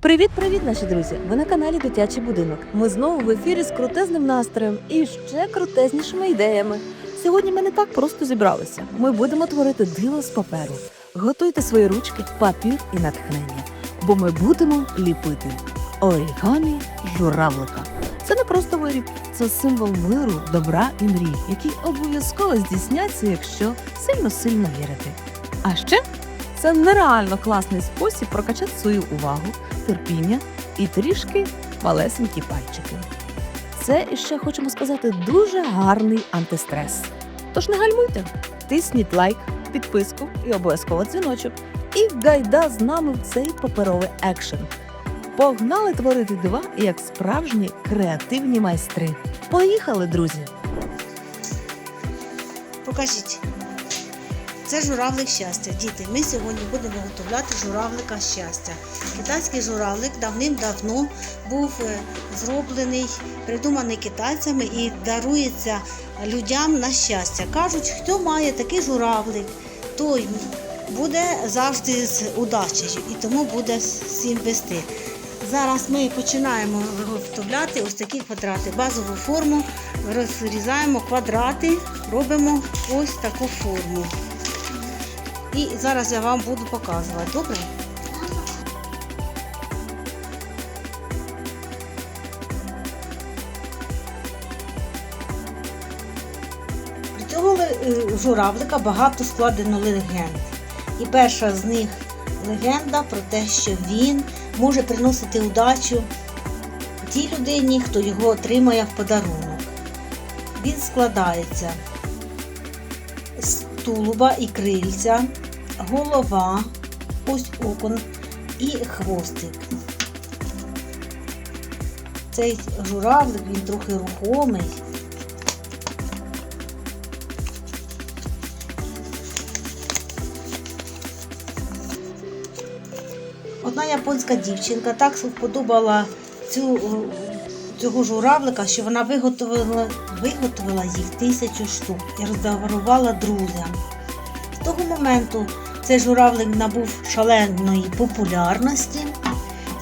Привіт-привіт, наші друзі! Ви на каналі Дитячий будинок. Ми знову в ефірі з крутезним настроєм і ще крутезнішими ідеями. Сьогодні ми не так просто зібралися. Ми будемо творити диво з паперу. Готуйте свої ручки, папір і натхнення, бо ми будемо ліпити орігамі журавлика. Це не просто виріб, це символ миру, добра і мрій, які обов'язково здійсняться, якщо сильно-сильно вірити. А ще це нереально класний спосіб прокачати свою увагу, терпіння і трішки малесенькі пальчики. Це і ще хочемо сказати дуже гарний антистрес. Тож не гальмуйте, тисніть лайк, підписку і обов'язково дзвіночок. І гайда з нами в цей паперовий екшен. Погнали творити дива як справжні креативні майстри. Поїхали, друзі! Покажіть. Це журавлик щастя. Діти, ми сьогодні будемо готувати журавлика щастя. Китайський журавлик давним-давно був е, зроблений, придуманий китайцями і дарується людям на щастя. Кажуть, хто має такий журавлик, той буде завжди з удачею і тому буде всім вести. Зараз ми починаємо виготовляти ось такі квадрати. Базову форму розрізаємо квадрати, робимо ось таку форму. І зараз я вам буду показувати. Добре? Для цього е, журавлика багато складено легенд. І перша з них легенда про те, що він може приносити удачу тій людині, хто його отримає в подарунок. Він складається з тулуба і крильця, голова, ось окон і хвостик. Цей журавлик він трохи рухомий. Одна японська дівчинка так вподобала цю, цього журавлика, що вона виготовила, виготовила їх тисячу штук і роздарувала друзям. З того моменту цей журавлик набув шаленої популярності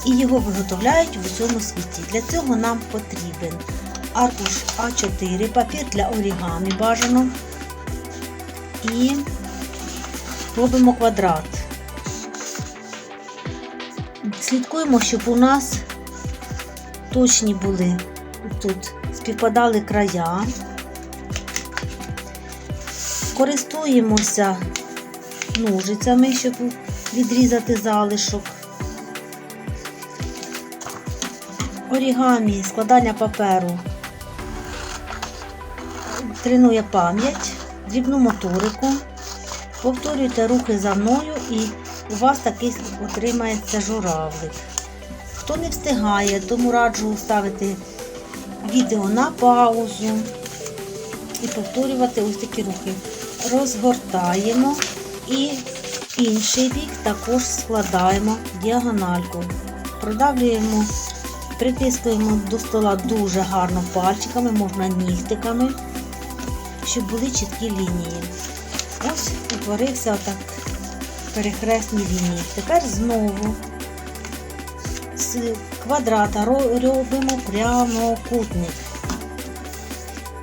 і його виготовляють в усьому світі. Для цього нам потрібен аркуш А4, папір для орігамі бажано і робимо квадрат. Слідкуємо, щоб у нас точні були тут співпадали края. Користуємося ножицями, щоб відрізати залишок. Орігамі, складання паперу тренує пам'ять, дрібну моторику. Повторюйте рухи за мною і у вас такий отримається журавлик. Хто не встигає, тому раджу ставити відео на паузу і повторювати ось такі рухи. Розгортаємо і інший бік також складаємо діагональку. Продавлюємо, притискуємо до стола дуже гарно пальчиками, можна нігтиками, щоб були чіткі лінії. Ось утворився отак перехресні лінії. Тепер знову з квадрата ро- робимо прямокутник.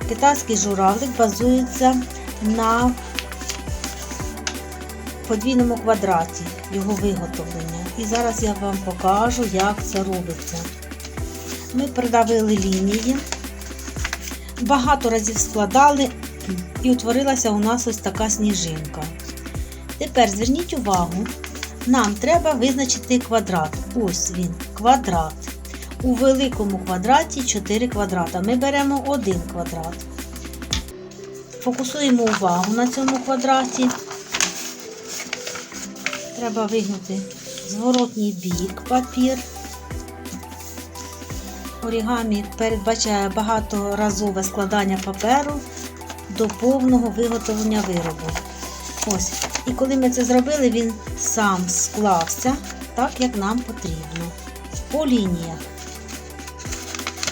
Китайський журавлик базується на подвійному квадраті його виготовлення. І зараз я вам покажу, як це робиться. Ми придавили лінії, багато разів складали і утворилася у нас ось така сніжинка. Тепер зверніть увагу, нам треба визначити квадрат. Ось він, квадрат. У великому квадраті 4 квадрата. Ми беремо один квадрат. Фокусуємо увагу на цьому квадраті. Треба вигнути зворотній бік папір. Орігамі передбачає багаторазове складання паперу до повного виготовлення виробу. Ось. І коли ми це зробили, він сам склався так, як нам потрібно. По лініях.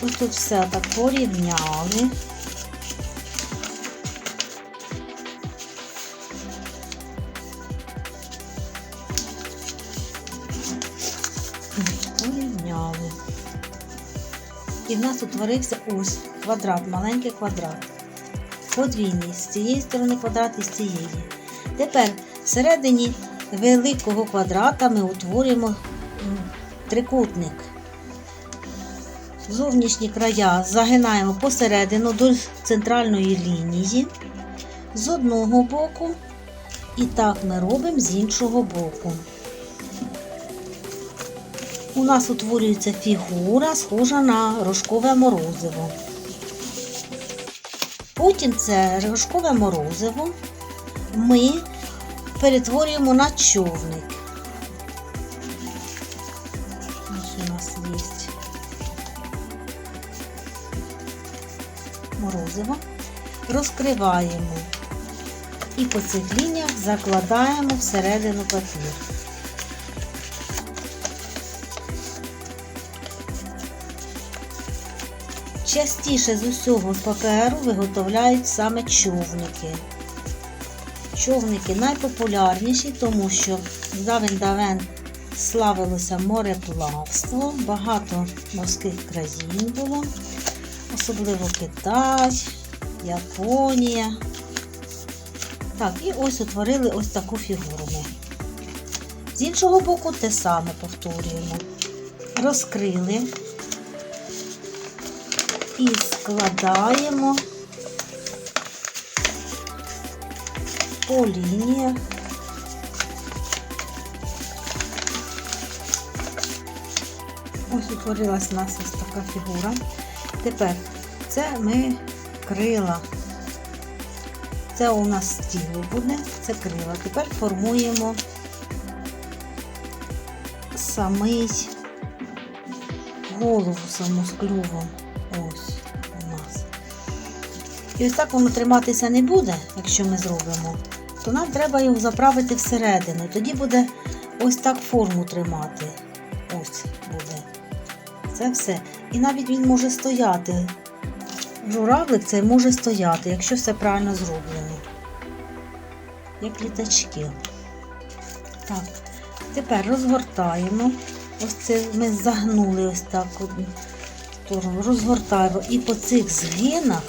Ось тут все так порівняли. І в нас утворився ось квадрат, маленький квадрат. Подвійний. З цієї сторони квадрат і з цієї. Тепер всередині великого квадрата ми утворюємо трикутник. Зовнішні края загинаємо посередину до центральної лінії з одного боку. І так ми робимо з іншого боку. У нас утворюється фігура, схожа на рожкове морозиво. Потім це рожкове морозиво ми перетворюємо на човник. Ось у нас є морозиво. Розкриваємо і по цих лініях закладаємо всередину папір. Частіше з усього паперу виготовляють саме човники. Човники найпопулярніші, тому що давен-давен славилося мореплавство, багато морських країн було, особливо Китай, Японія. Так, і ось утворили ось таку фігуру ми. З іншого боку те саме повторюємо. Розкрили і складаємо по лініях. Ось утворилась у нас ось така фігура. Тепер це ми крила. Це у нас тіло буде, це крила. Тепер формуємо самий голову саму з клювом. Ось. І ось так воно триматися не буде, якщо ми зробимо, то нам треба його заправити всередину. Тоді буде ось так форму тримати. Ось буде. Це все. І навіть він може стояти. Журавлик цей може стояти, якщо все правильно зроблено. Як літачки. Так, тепер розгортаємо. Ось це ми загнули ось так одну. Розгортаємо і по цих згинах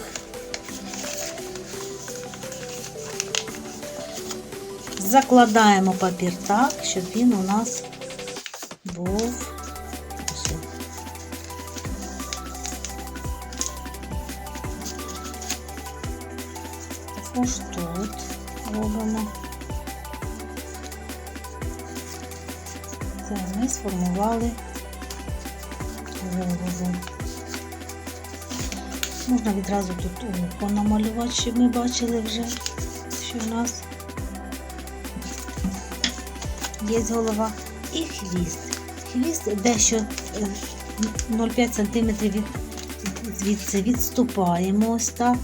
закладаємо папір так, щоб він у нас був. ось. Тут робимо. Це ми сформували голову. Можна відразу тут око намалювати, щоб ми бачили вже, що в нас є голова і хвіст. Хвіст дещо е, 0,5 см від, відступаємо ось так.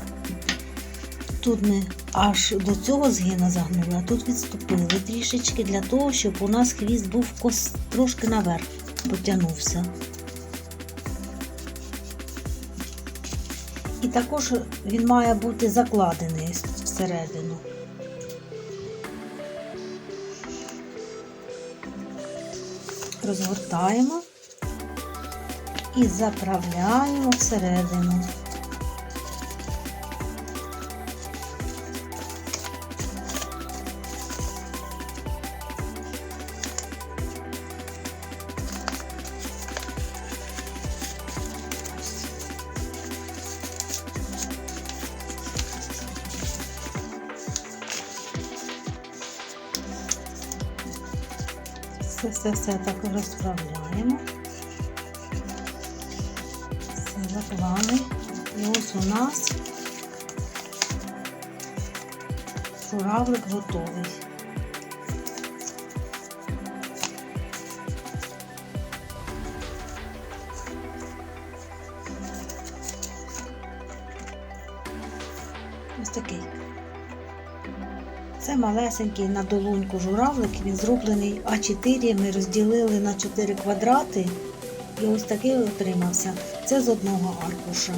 Тут ми аж до цього згина загнули, а тут відступили трішечки для того, щоб у нас хвіст був кос трошки наверх, потягнувся. І також він має бути закладений всередину. Розгортаємо і заправляємо всередину. Все, все, все так розправляємо. Все заклали. І ось у нас журавлик готовий. Малесенький на долоньку журавлик, він зроблений А4. Ми розділили на 4 квадрати. І ось такий отримався. Це з одного аркуша.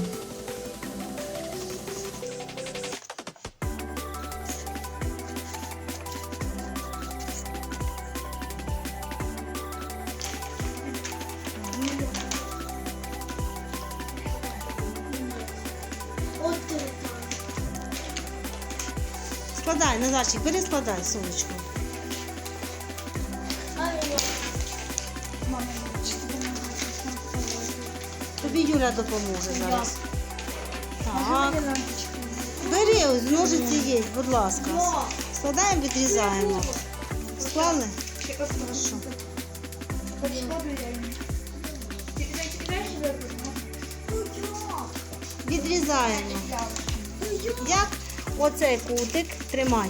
Складай, Назарчик, бери складай, сонечко. Тобі Юля допоможе зараз. Так. Бери, ось ножиці є, будь ласка. Складаємо, відрізаємо. Склали? Хорошо. Відрізаємо. Як оцей кутик тримай.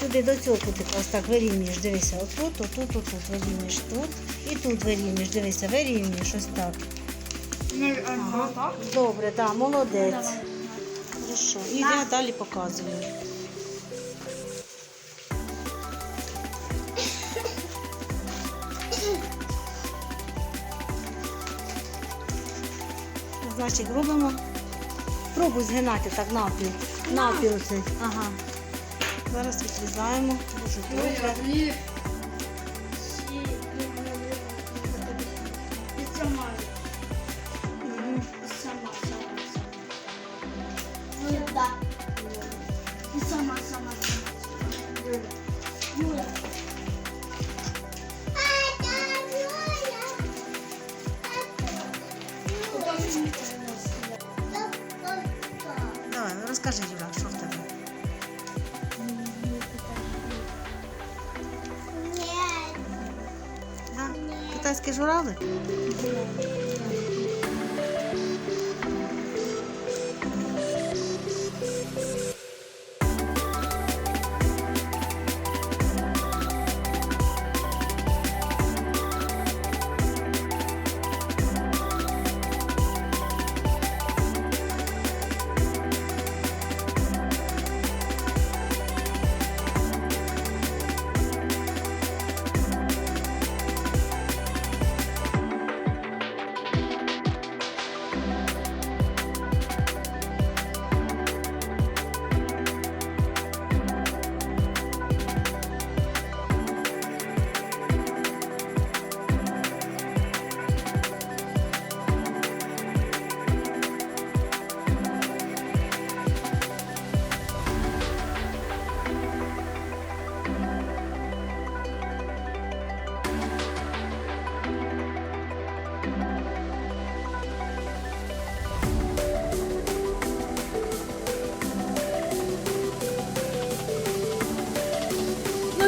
Сюди до цього кутика ось так вирівнюєш, дивися, отут, отут, отут, вирівнюєш тут. І тут вирівнюєш, дивися, вирівнюєш ось так. Ага. Добре, так, молодець. Хорошо. І я далі показую. Значить, робимо. Пробуй згинати так навпіл. Навпіл цей. Ага. Зараз відрізаємо. Дуже добре. Мгм. Сама, розкажи, Юля, що в тебе? Да? Китайський журавлик?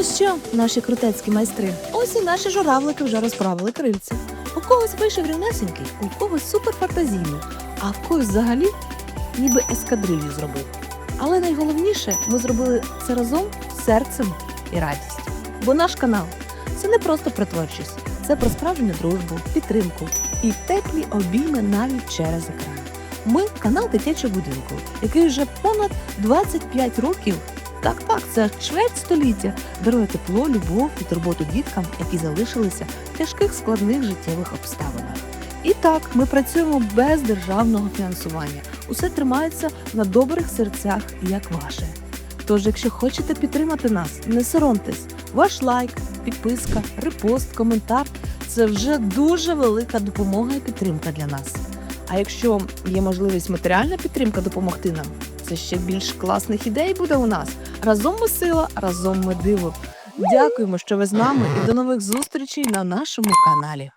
Що, наші крутецькі майстри, ось і наші журавлики вже розправили крильці. У когось вийшов рівнесенький, у когось суперфантазійний, а в когось взагалі ніби ескадрилью зробив. Але найголовніше, ми зробили це разом серцем і радістю. Бо наш канал це не просто про творчість, це про справжню дружбу, підтримку і теплі обійми навіть через екран. Ми канал дитячого будинку, який вже понад 25 років. Так, так, це чверть століття дарує тепло, любов і турботу діткам, які залишилися в тяжких складних життєвих обставинах. І так, ми працюємо без державного фінансування. Усе тримається на добрих серцях, як ваше. Тож, якщо хочете підтримати нас, не соромтесь. Ваш лайк, підписка, репост, коментар це вже дуже велика допомога і підтримка для нас. А якщо є можливість матеріальна підтримка допомогти нам, це ще більш класних ідей буде у нас. Разом ми сила, разом ми диво. Дякуємо, що ви з нами, і до нових зустрічей на нашому каналі.